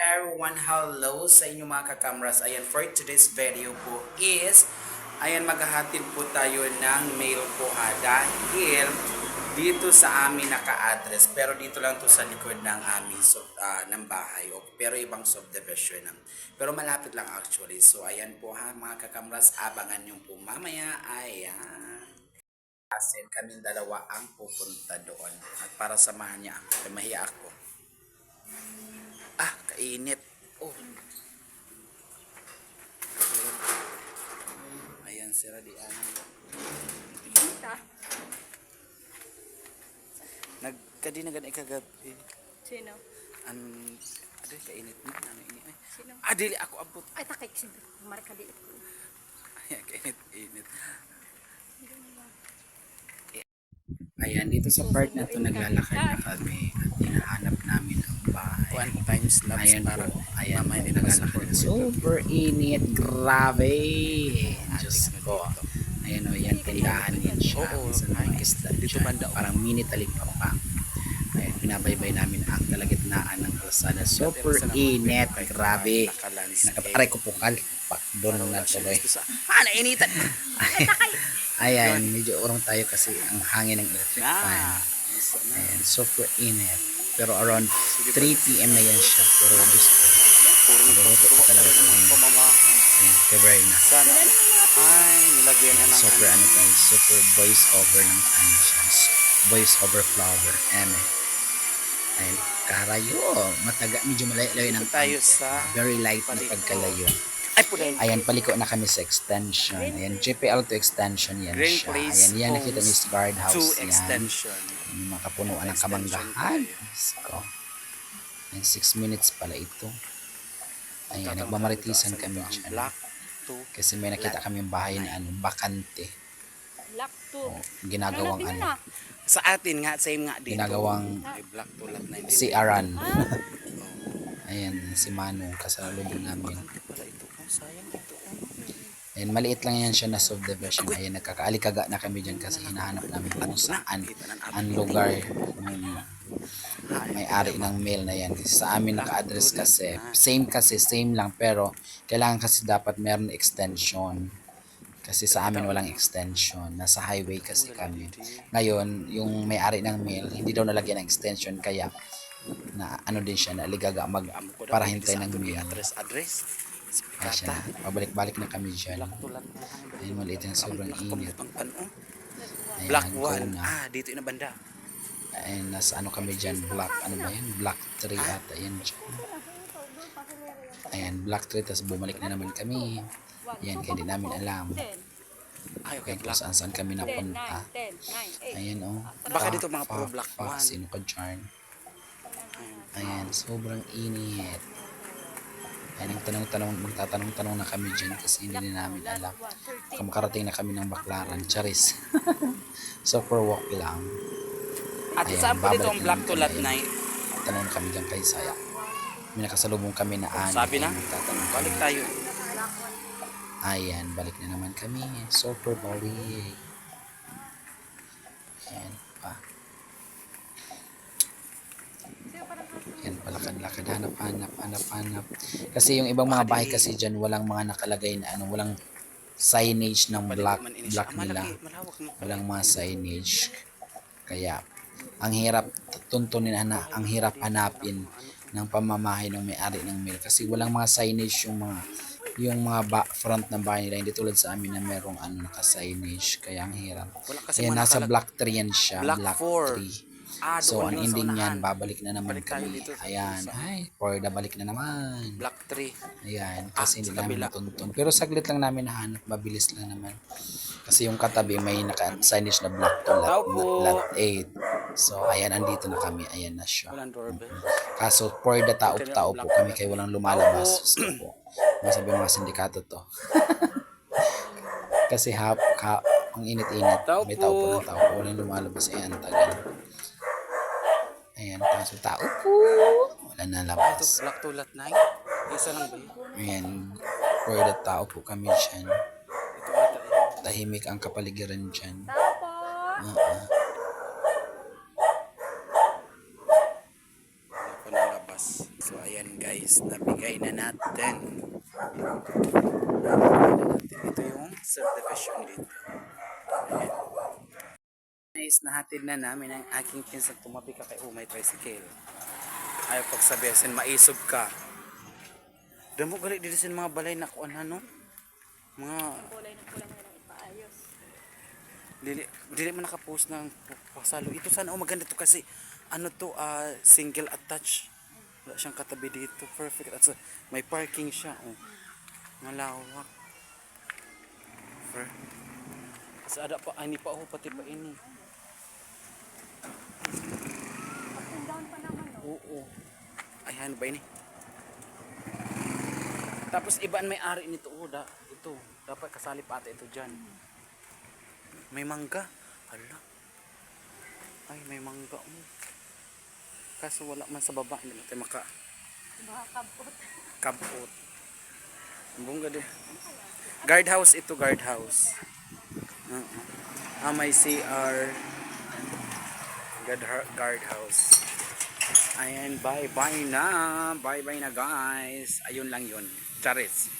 everyone? Hello sa inyong mga kakamras. Ayan, for today's video po is, ayan, maghahatid po tayo ng mail po ha. Dahil dito sa amin naka-address, pero dito lang to sa likod ng aming sub, ah, ng bahay. O, pero ibang subdivision ng. Pero malapit lang actually. So, ayan po ha, mga kakamras, abangan nyo po mamaya. Ayan. Asin kaming dalawa ang pupunta doon. At para samahan niya ako. Mahiya ako. Ah, kainit. Oh. Ayan, si Radiana. Nagkadinagan ay kagabi. Sino? An, adi, kainit na. Ano ini? Ay, Sino? ah, dili ako abot. Ay, takay kasi markaliit ko. Ayan, kainit, kainit. Ayan, dito sa part na to naglalakad na kami at hinahanap namin ang bahay. One times lapse Ayan para po, ayan, mamaya may nilagay naglalakad. Super init, grabe. Diyos ko. Ayan o, yan, tindahan din siya. Oo, sa mga dito banda, oh. Parang mini talimpapang. Ayan, binabaybay namin ang kalagitnaan ng kalsada. Super init, grabe. Nakaparay ko po kalpak doon na tuloy. Ah, nainitan! Ayan, medyo urong tayo kasi ang hangin ng electric fan. Ayan, super init. Pero around 3 p.m. na yan siya. Pero gusto. Puro Naluto pa talaga sa mga. pamamahan. Ayan, February na. Sana. Ay, nilagyan na ng Super ano tayo, super voice over ng ano siya. Voice over flower. Eme. Ayan, karayo. Mataga, medyo malayo-layo ng tayo sa Very light na pagkalayo. Ay, pula. Ayan, paliko na kami sa extension. Ayan, JPL to extension yan Green siya. Ayan, yan nakita niyo sa guardhouse. To extension. Mga kapunuan ng kamanggahan. go. Ayan, 6 minutes pala ito. Ayan, nagmamaritisan kami dyan. Black to Kasi may nakita kami yung bahay na ano, bakante. Black O, ginagawang ano, na. sa atin nga, same nga dito. ginagawang si Aran. Ayan, si Manong kasalubong namin. Oh, sayang ito. Ayan, maliit lang yan siya na subdivision. Ayan, nagkakaalikaga na kami dyan kasi hinahanap namin kung saan ang lugar ng may-ari ng mail na yan. Kasi sa amin naka-address kasi. Same kasi, same lang. Pero, kailangan kasi dapat meron extension. Kasi sa amin walang extension. Nasa highway kasi kami. Ngayon, yung may-ari ng mail, hindi daw nalagyan ng extension. Kaya, na ano din siya, naaligaga mag, para hintay ng mail. Address, address. Kaya siya, pabalik-balik na kami dyan. Na. Ayun, maliit yung sobrang init. Ano? Ayan, Black go one. na. Ah, dito na banda. Ayun, nasa ano kami dyan, black, ano ba yan? Black 3 ata yan dyan. Ayan, black 3, tapos bumalik na naman kami. Yan, kaya di namin alam. Ay, okay, kung saan saan kami napunta. Ayan, oh. Baka dito mga puro black fuck, one. Sino ka dyan? Ayan, sobrang init. Ayan, nagtanong-tanong, magtatanong-tanong na kami dyan kasi hindi na namin alam. Makarating na kami ng baklaran. Charis. Super walk lang. At Ayan, saan po dito ang black to lot na Tanong kami dyan kay Saya. May nakasalubong kami na ani. Sabi na? Balik tayo. Ayan, balik na naman kami. Super bawi. Ayan pa. Ayan, palakad-lakad. Hanap, hanap, hanap, hanap. Kasi yung ibang mga bahay kasi dyan, walang mga nakalagay na ano, walang signage ng black, black Ah, nila. Walang mga signage. Kaya, ang hirap tuntunin na, ang hirap hanapin ng pamamahay ng may-ari ng mill kasi walang mga signage yung mga yung mga ba, front ng bahay nila hindi tulad sa amin na merong ano naka-signage kaya ang hirap. Kaya nasa black 3 yan siya, four. 3. Ah, So, ang sa ending niyan, babalik na naman Balik kami. dito. Ayan, ay, Florida balik na naman. Black 3. Ayan, Ah, kasi hindi sa namin natuntun. Pero saglit lang namin nahanap, mabilis lang naman. Kasi yung katabi may naka-signage na black to lot, lot 8. So, ayan, andito na kami. Ayan na siya. Walang doorbell. Kaso, for the tao-tao po kami kay walang lumalabas. So, po. Masabi mga sindikato to. Kasi hap, ha, ang init-init. May tao po. ng tao po. Walang lumalabas. Ayan, tagal. Ayan, kaso tao po. Wala na Ito, labas. black to lot 9. Isa lang ba yun? Ayan, for the tao po kami dyan. Ito. Tahimik ang kapaligiran dyan. Oo. Wala pa nalabas. So, ayan guys, nabigay na natin. Nabigay na natin. Ito yung subdivision dito. Guys, nahatid na namin ang aking pinsan tumabi ka kay Umay Tricycle. Ayaw pagsabihin, maisob ka. Damo gali dito sa mga balay na kuan ano? Mga Kulay na kulang na ipaayos. dili dili man nakapost ng pasalo. Ito sana oh maganda to kasi ano to ah, single attach. Wala siyang katabi dito. Perfect. At may parking siya. Oh. Malawak. Per. Sa ada pa ani pa oh pati pa ini. Up and down pa naman, no? Oo. Ay ano ba ini? Tapos ibaan may ari nito. Oh, da, ito. Dapat kasali pa ata ito dyan. May mangga. Hala. Ay, may mangga. Oh. Kaso wala man sa baba. Hindi natin maka Baka kabot. kabot. Bungga din. Guardhouse ito, guardhouse. Oo. Ah, may CR. Guard, guardhouse. Ayan, bye-bye na. Bye-bye na guys. Ayun lang yun. Charis.